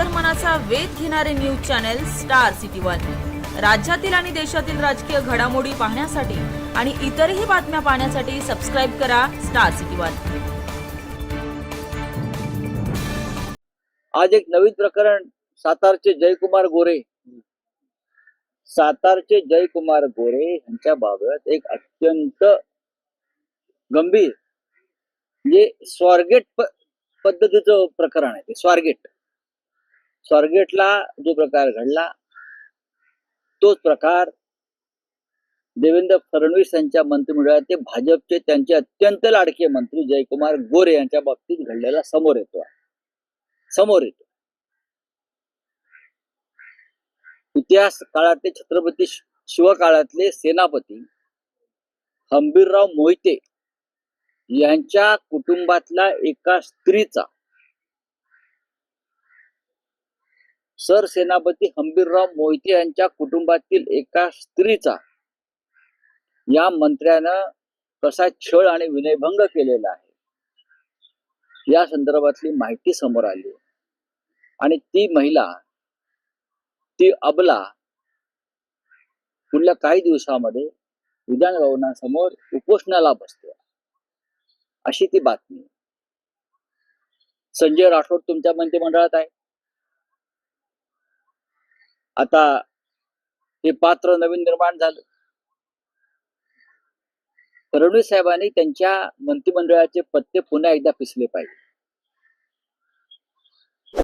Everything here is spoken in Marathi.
अंतर्मनाचा वेध घेणारे news channel Star City One. राज्यातील आणि देशातील राजकीय घडामोडी पाहण्यासाठी आणि इतरही बातम्या पाहण्यासाठी सबस्क्राईब करा स्टार सिटी वन. आज एक नवीन प्रकरण सातारचे जयकुमार गोरे. सातारचे जयकुमार गोरे यांच्या बाबत एक अत्यंत गंभीर म्हणजे स्वारगेट पद्धतीचं प्रकरण आहे ते स्वारगेट. स्वारगेटला जो प्रकार घडला तोच प्रकार देवेंद्र फडणवीस यांच्या मंत्रिमंडळात ते भाजपचे त्यांचे अत्यंत लाडके मंत्री जयकुमार गोरे यांच्या बाबतीत घडलेला समोर येतो. समोर येतो. इतिहास काळातले छत्रपती शिवकाळातले सेनापती हंबीरराव मोहिते यांच्या कुटुंबातला एका स्त्रीचा सरसेनापती हंबीरराव मोहिते यांच्या कुटुंबातील एका स्त्रीचा या मंत्र्यानं कसा छळ आणि विनयभंग केलेला आहे या संदर्भातली माहिती समोर आली आणि ती महिला ती अबला पुढल्या काही दिवसामध्ये विधान भवनासमोर उपोषणाला बसते. अशी ती बातमी. संजय राठोड तुमच्या मंत्रिमंडळात आहे? आता हे पात्र नवीन निर्माण झालं. फडणवीस साहेबांनी त्यांच्या मंत्रिमंडळाचे पत्ते पुन्हा एकदा पिसले पाहिजे.